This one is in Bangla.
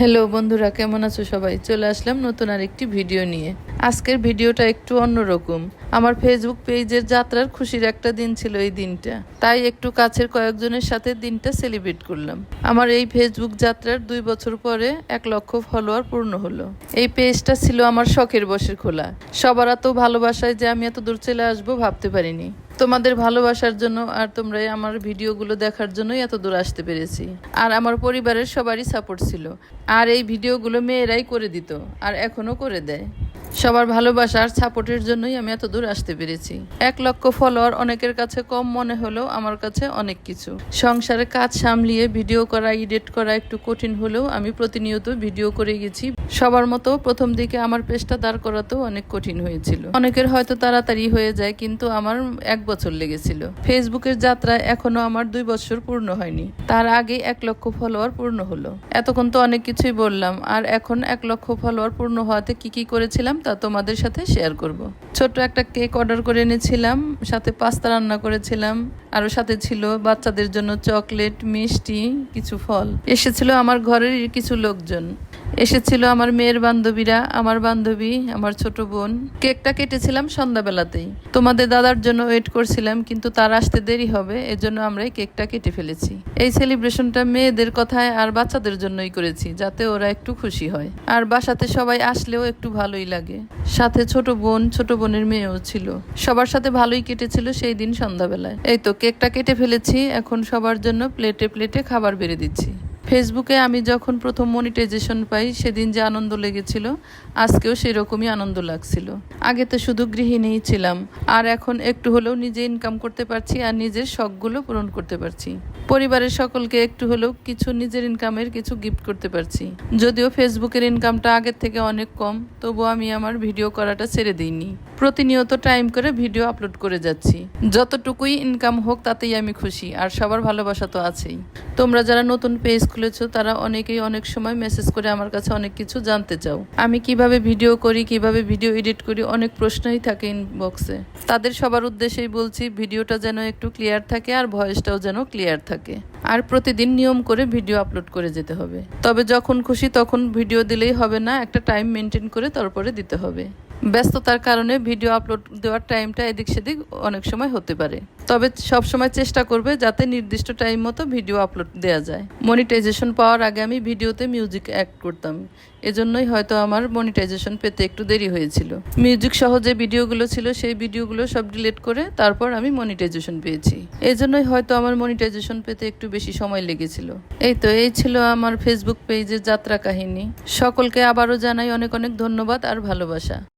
হ্যালো বন্ধুরা, কেমন আছো সবাই? চলে আসলাম নতুন আর একটি ভিডিও নিয়ে। আজকের ভিডিওটা একটু অন্যরকম। আমার ফেসবুক পেজের যাত্রার খুশির একটা দিন ছিল এই দিনটা। তাই একটু কাছের কয়েকজনের সাথে দিনটা সেলিব্রেট করলাম। আমার এই ফেসবুক যাত্রার দুই বছর পরে এক লক্ষ ফলোয়ার পূর্ণ হলো। এই পেজটা ছিল আমার শখের বসে খোলা। সবার এত ভালোবাসায় যে আমি এত দূর চলে আসব ভাবতে পারিনি। তোমাদের ভালোবাসার জন্য আর তোমরা আমার ভিডিওগুলো দেখার জন্যই এত দূর আসতে পেরেছি। আর আমার পরিবারের সবারই সাপোর্ট ছিল। আর এই ভিডিওগুলো মেয়েরাই করে দিত আর এখনও করে দেয়। সবার ভালোবাসা আর সাপোর্টের জন্যই আমি এত দূর আসতে পেরেছি। এক লক্ষ ফলোয়ার অনেকের কাছে কম মনে হলেও আমার কাছে অনেক কিছু। সংসারে কাজ সামলিয়ে ভিডিও করা এডিট করা একটু কঠিন হলেও আমি প্রতিনিয়ত ভিডিও করে গেছি সবার মতো প্রথম দিকে আমার পেজটা দাঁড় করাতেও অনেক কঠিন হয়েছিল। অনেকের হয়তো তাড়াতাড়ি হয়ে যায়, কিন্তু আমার এক বছর লেগেছিল। ফেসবুকের যাত্রা এখনও আমার দুই বছর পূর্ণ হয়নি। তার আগে এক লক্ষ ফলোয়ার পূর্ণ হলো। এতক্ষণ তো অনেক কিছুই বললাম, আর এখন এক লক্ষ ফলোয়ার পূর্ণ হওয়াতে কি কি করেছিলাম তা তোমাদের সাথে শেয়ার করব। ছোট্ট একটা কেক অর্ডার করে এনেছিলাম, সাথে পাস্তা রান্না করেছিলাম, আরও সাথে ছিল বাচ্চাদের জন্য চকলেট, মিষ্টি, কিছু ফল। এসেছিল আমার ঘরের কিছু লোকজন। এসেছিল আমার মেয়ের বান্ধবীরা, আমার বান্ধবী, আমার ছোট বোন। কেকটা কেটেছিলাম সন্ধ্যাবেলাতেই। তোমাদের দাদার জন্য ওয়েট করছিলাম, কিন্তু তার আসতে দেরি হবে, এজন্য আমরা কেকটা কেটে ফেলেছি। এই সেলিব্রেশনটা মেয়েদের কথায় আর বাচ্চাদের জন্যই করেছি, যাতে ওরা একটু খুশি হয়। আর বাসাতে সবাই আসলেও একটু ভালোই লাগে। সাথে ছোট বোন, ছোট বোনের মেয়েও ছিল। সবার সাথে ভালোই কেটেছিল সেই দিন সন্ধ্যাবেলায়। এই তো, কেকটা কেটে ফেলেছি, এখন সবার জন্য প্লেটে প্লেটে খাবার বেড়ে দিচ্ছি। ফেসবুকে আমি যখন প্রথম মনিটাইজেশন পাই, সেদিন যে আনন্দ লেগেছিল, আজকেও সেরকমই আনন্দ লাগছিল। আগে তো শুধু গৃহিণীই ছিলাম, আর এখন একটু হলেও নিজে ইনকাম করতে পারছি আর নিজের শখগুলো পূরণ করতে পারছি। পরিবারের সকলকে একটু হলেও কিছু নিজের ইনকামের কিছু গিফট করতে পারছি। যদিও ফেসবুকের ইনকামটা আগের থেকে অনেক কম, তবুও আমি আমার ভিডিও করাটা ছেড়ে দিইনি। প্রতিনিয়ত টাইম করে ভিডিও আপলোড করে যাচ্ছি। যতটুকুই ইনকাম হোক, তাতেই আমি খুশি, আর সবার ভালোবাসা তো আছেই। তোমরা যারা নতুন পেজ খুলেছো, তারা অনেকেই অনেক সময় মেসেজ করে আমার কাছে অনেক কিছু জানতে চাও। আমি কীভাবে ভিডিও করি, কীভাবে ভিডিও এডিট করি, অনেক প্রশ্নই থাকে ইনবক্সে তাদের সবার উদ্দেশ্যেই বলছি ভিডিওটা যেন একটু ক্লিয়ার থাকে, আর ভয়েসটাও যেন ক্লিয়ার থাকে। আর প্রতিদিন নিয়ম করে ভিডিও আপলোড করে যেতে হবে। তবে যখন খুশি, তখন ভিডিও দিলেই হবে না, একটা টাইম মেনটেন করে তারপরে দিতে হবে। ব্যস্ততার কারণে ভিডিও আপলোড দেওয়ার টাইমটা এদিক সেদিক অনেক সময় হতে পারে। তবে সব সময় চেষ্টা করবে যাতে নির্দিষ্ট টাইম মতো ভিডিও আপলোড দেওয়া যায়। মনিটাইজেশন পাওয়ার আগে আমি ভিডিওতে মিউজিক অ্যাড করতাম। এজন্যই হয়তো আমার মনিটাইজেশন পেতে একটু দেরি হয়েছিল। মিউজিক সহ যে ভিডিওগুলো ছিল, সেই ভিডিওগুলো সব ডিলিট করে তারপর আমি মনিটাইজেশন পেয়েছি। এই জন্যই হয়তো আমার মনিটাইজেশন পেতে একটু বেশি সময় লেগেছিল। এই তো, এই ছিল আমার ফেসবুক পেজের যাত্রা কাহিনী। সকলকে আবারও জানাই অনেক অনেক ধন্যবাদ আর ভালোবাসা।